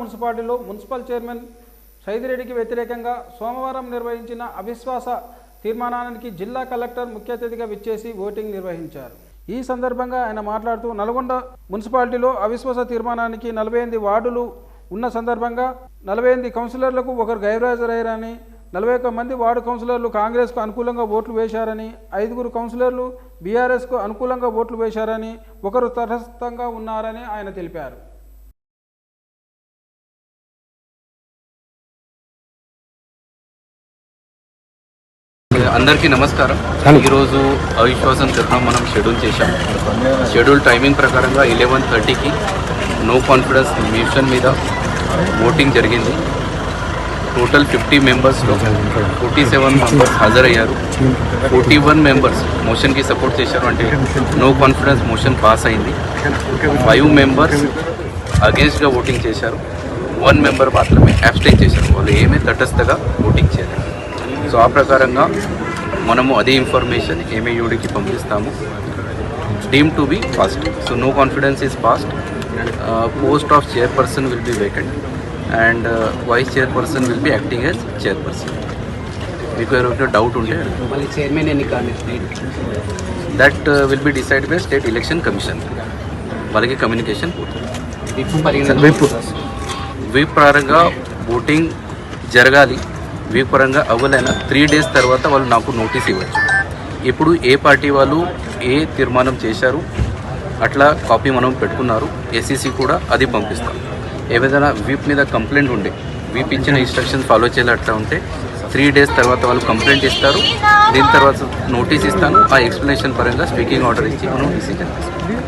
మున్సిపాలిటీలో municipal chairman సైదిరెడ్డికి వ్యతిరేకంగా సోమవారం నిర్వహించిన అవిశ్వాస తీర్మానానికి జిల్లా కలెక్టర్ ముఖ్య అతిథిగా విచ్చేసి ఓటింగ్ నిర్వహించారు. ఈ సందర్భంగా ఆయన మాట్లాడుతూ నల్గొండ మున్సిపాలిటీలో అవిశ్వాస తీర్మానానికి నలభై ఎనిమిది వార్డులు ఉన్న సందర్భంగా నలభై ఎనిమిది కౌన్సిలర్లకు ఒకరు గైర్హాజరయ్యారని నలభై ఒక్క మంది వార్డు కౌన్సిలర్లు కాంగ్రెస్కు అనుకూలంగా ఓట్లు వేశారని ఐదుగురు కౌన్సిలర్లు బీఆర్ఎస్కు అనుకూలంగా ఓట్లు వేశారని ఒకరు తటస్థంగా ఉన్నారని ఆయన తెలిపారు. అందరికీ నమస్కారం. ఈరోజు అవిశ్వాసం తీర్మానం మనం షెడ్యూల్ చేశాం. షెడ్యూల్ టైమింగ్ ప్రకారంగా ఎలెవెన్ థర్టీకి నో కాన్ఫిడెన్స్ మిషన్ మీద ఓటింగ్ జరిగింది. టోటల్ ఫిఫ్టీ మెంబర్స్లో ఫోర్టీ సెవెన్ మెంబర్స్ హాజరయ్యారు. ఫోర్టీ వన్ మెంబర్స్ మోషన్కి సపోర్ట్ చేశారు. అంటే నో కాన్ఫిడెన్స్ మోషన్ పాస్ అయింది. ఫైవ్ మెంబర్స్ అగేన్స్ట్గా ఓటింగ్ చేశారు. వన్ మెంబర్ మాత్రమే అబ్స్టైన్ చేశారు. వాళ్ళు ఏమీ తటస్థగా ఓటింగ్ చేయలేదు. సో ఆ ప్రకారంగా మనము అదే ఇన్ఫర్మేషన్ ఎంఏయుడికి పంపిస్తాము. Deem to be passed so no confidence is passed post of chairperson will be vacant and vice chairperson will be acting as chairperson మీకు ఎవరైనా డౌట్ ఉంటే మళ్ళీ చైర్మన్ ఎన్నిక that will be decided by state election commission వాళ్ళకి communication పోతుంది. పరంగా voting జరగాలి. వీప్ పరంగా అవ్వలేన త్రీ డేస్ తర్వాత వాళ్ళు నాకు నోటీస్ ఇవ్వచ్చు. ఇప్పుడు ఏ పార్టీ వాళ్ళు ఏ తీర్మానం చేశారు అట్లా కాపీ మనం పెట్టుకున్నారు ఏసీసీ కూడా అది పంపిస్తాం. ఏదైనా వీప్ మీద కంప్లైంట్ ఉండే వీప్ ఇచ్చిన ఇన్స్ట్రక్షన్స్ ఫాలో చేయాలి అట్లా ఉంటే త్రీ డేస్ తర్వాత వాళ్ళు కంప్లైంట్ ఇస్తారు దీని తర్వాత నోటీస్ ఇస్తాను ఆ ఎక్స్ప్లెనేషన్ పరంగా స్పీకింగ్ ఆర్డర్ ఇచ్చి మనం డిసిజన్ తీసుకుంటాం